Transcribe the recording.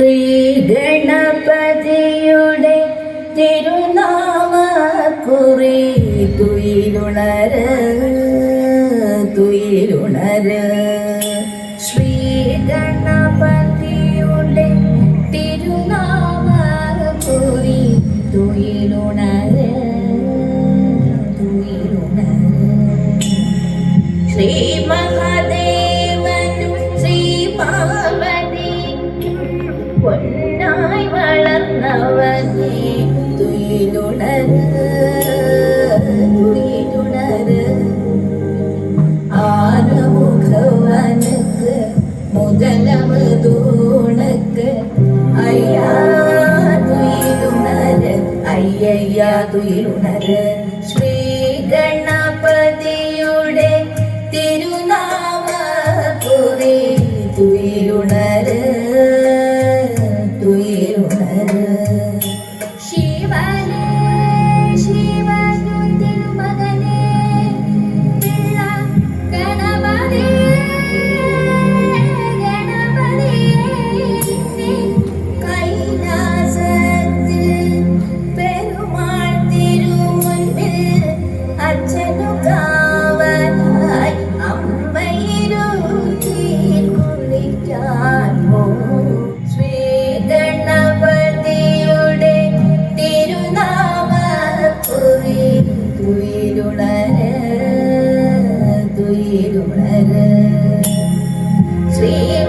ശ്രീ ഗണപതിയുടെ തിരുനാമക്കുറി തുയിലുണര് തുയിലുണര്. ശ്രീ ഗണപതിയുടെ തിരുനാമക്കുറി തുയിലുണര് തുയിലുണര്. Shri doer. sweet.